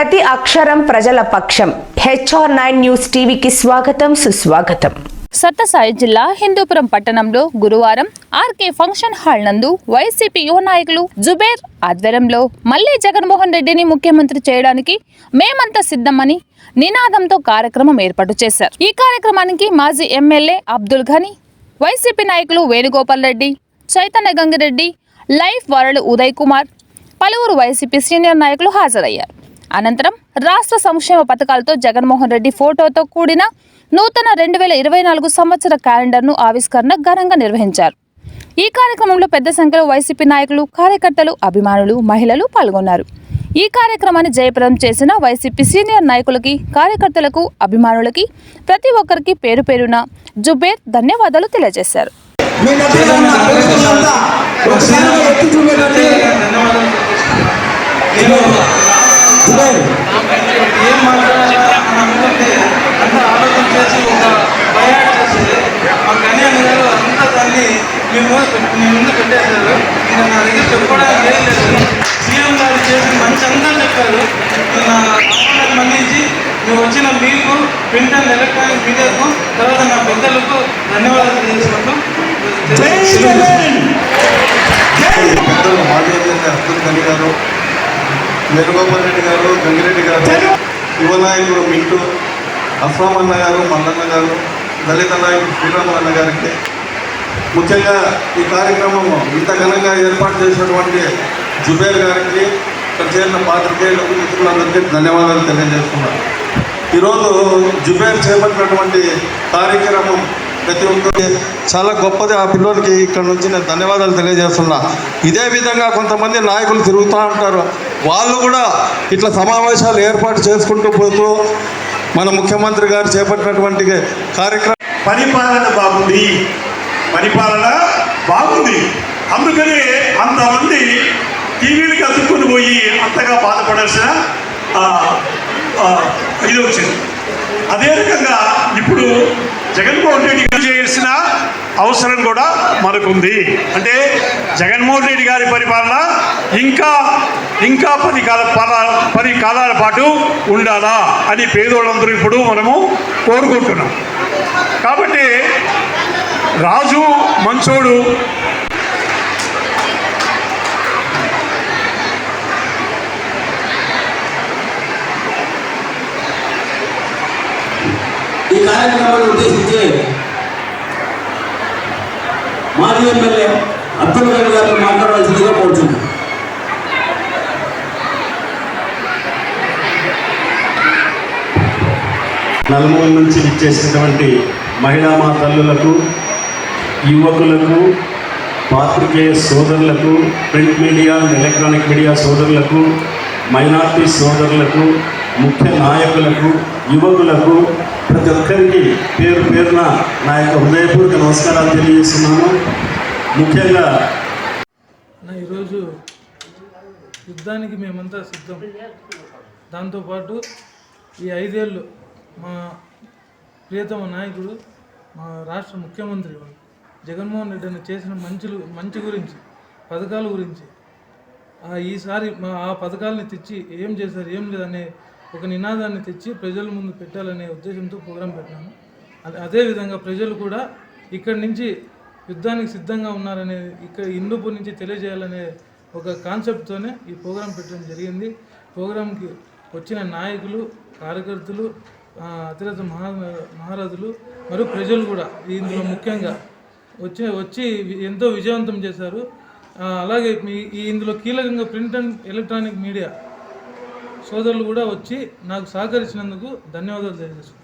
ప్రతి అక్షరం ప్రజల పక్షం. హెచ్ఆర్ నైన్ న్యూస్ టీవీకి స్వాగతం సుస్వాగతం. సత్తసాయి జిల్లా హిందూపురం పట్టణంలో గురువారం ఆర్కే ఫంక్షన్ హాల్ నందు వైసీపీ యువ నాయకులు జుబేర్ ఆధ్వర్యంలో మళ్ళీ జగన్మోహన్ రెడ్డిని ముఖ్యమంత్రి చేయడానికి మేమంతా సిద్ధమని నినాదంతో కార్యక్రమం ఏర్పాటు చేశారు. ఈ కార్యక్రమానికి మాజీ ఎమ్మెల్యే అబ్దుల్ ఘనీ వైసీపీ నాయకులు వేణుగోపాల్ రెడ్డి చైతన్య గంగిరెడ్డి లైఫ్ వరల్డ్ ఉదయ్ కుమార్ పలువురు వైసీపీ సీనియర్ నాయకులు హాజరయ్యారు. అనంతరం రాష్ట్ర సంక్షేమ పథకాలతో జగన్మోహన్ రెడ్డి ఫోటోతో కూడిన నూతన రెండు వేల ఇరవై నాలుగు సంవత్సర క్యాలెండర్ను ఆవిష్కరణ ఘనంగా నిర్వహించారు. ఈ కార్యక్రమంలో పెద్ద సంఖ్యలో వైసీపీ నాయకులు కార్యకర్తలు అభిమానులు మహిళలు పాల్గొన్నారు. ఈ కార్యక్రమాన్ని జయప్రదం చేసిన వైసీపీ సీనియర్ నాయకులకి కార్యకర్తలకు అభిమానులకి ప్రతి ఒక్కరికి పేరు పేరున జుబేర్ ధన్యవాదాలు తెలియజేశారు. మీ జుబైర్, ఏం మాట్లాడాలా అని అనుకుంటే అంత ఆలోచన చేసి ఒక బయాడ్ చేసేది. మా కళ్యాణ్ గారు అంతా దాన్ని మేము మీ ముందు పెట్టేశారు. ఇంకా నా దగ్గర చెప్పుకోవడానికి ఏం లేదు. సీఎం గారు చేసిన మంచి అంతా చెప్పారు. నా మన్నించి నువ్వు వచ్చిన మీకు ప్రింట్ అండ్ ఎలక్ట్రానిక్ మీడియాకు తర్వాత నా పెద్దలకు ధన్యవాదాలు తెలియజేసుకుంటూ పెద్దలు ఎమ్మెల్యే అబ్దుల్ ఖనీ గారు వేణుగోపాల్ రెడ్డి గారు గంగిరెడ్డి గారు యువ నాయకుడు మింటూ అస్లాం అన్న గారు మల్లన్న గారు దళిత నాయకుడు శ్రీరాములు అన్న గారికి. ముఖ్యంగా ఈ కార్యక్రమం ఇంత ఘనంగా ఏర్పాటు చేసినటువంటి జుబేర్ గారికి చేరిన పాత్రికేయులకు మిత్రులందరికీ ధన్యవాదాలు తెలియజేస్తున్నాను. ఈరోజు జుబేర్ చేపట్టినటువంటి కార్యక్రమం ప్రతి ఒక్కరికి చాలా గొప్పది ఆ పిల్లలకి ఇక్కడ నుంచి నేను ధన్యవాదాలు తెలియజేస్తున్నా. ఇదే విధంగా కొంతమంది నాయకులు తిరుగుతూ ఉంటారు. వాళ్ళు కూడా ఇట్లా సమావేశాలు ఏర్పాటు చేసుకుంటూ పోతూ మన ముఖ్యమంత్రి గారు చేపట్టినటువంటి కార్యక్రమం పరిపాలన బాగుంది. పరిపాలన బాగుంది. అందుకని అంతమంది టీవీలకు అతుక్కుని పోయి అంతగా బాధపడాల్సిన ఇది వచ్చింది. అదే రకంగా ఇప్పుడు జగన్మోహన్ రెడ్డి గారు చేయాల్సిన అవసరం కూడా మనకుంది. అంటే జగన్మోహన్ రెడ్డి గారి పరిపాలన ఇంకా ఇంకా పది కాల పది కాలాల పాటు ఉండాలా అని పేదోళ్ళందరూ ఇప్పుడు మనము కోరుకుంటున్నాం. కాబట్టి రాజు మంచోడు కార్యక్రమాన్ని ఉద్దేశించి మాజీ ఎమ్మెల్యే అబ్దుల్ గని గారిని మాట్లాడవలసిందిగా కోరుతున్నాను నలుమూల నుంచి విచ్చేసినటువంటి మహిళా మా తల్లులకు యువకులకు పాత్రికేయ సోదరులకు ప్రింట్ మీడియా ఎలక్ట్రానిక్ మీడియా సోదరులకు మైనార్టీ సోదరులకు ముఖ్య నాయకులకు యువకులకు ప్రతి ఒక్కరికి పేరు పేరున నా యొక్క హృదయపూర్వక నమస్కారాలు తెలియజేస్తున్నాను. ముఖ్యంగా నా ఈరోజు యుద్ధానికి మేమంతా సిద్ధం. దాంతోపాటు ఈ ఐదేళ్ళు మా ప్రియతమ నాయకుడు మా రాష్ట్ర ముఖ్యమంత్రి జగన్మోహన్ రెడ్డిని చేసిన మంచులు మంచి గురించి పథకాల గురించి ఈసారి మా ఆ పథకాలని తెచ్చి ఏం చేశారు ఏం లేదనే ఒక నినాదాన్ని తెచ్చి ప్రజల ముందు పెట్టాలనే ఉద్దేశంతో ప్రోగ్రాం పెట్టాను అదే అదేవిధంగా ప్రజలు కూడా ఇక్కడి నుంచి యుద్ధానికి సిద్ధంగా ఉన్నారనే ఇక్కడ హిందూపూర్ నుంచి తెలియజేయాలనే ఒక కాన్సెప్ట్తోనే ఈ ప్రోగ్రాం పెట్టడం జరిగింది. ప్రోగ్రాంకి వచ్చిన నాయకులు కార్యకర్తలు ఆ, అతిరథ మహా మహారాజులు మరియు ప్రజలు కూడా ఇందులో ముఖ్యంగా వచ్చి వచ్చి ఎంతో విజయవంతం చేశారు. అలాగే ఈ ఇందులో కీలకంగా ప్రింట్ అండ్ ఎలక్ట్రానిక్ మీడియా సోదరులు కూడా వచ్చి నాకు సహకరించినందుకు ధన్యవాదాలు తెలియజేస్తున్నాను.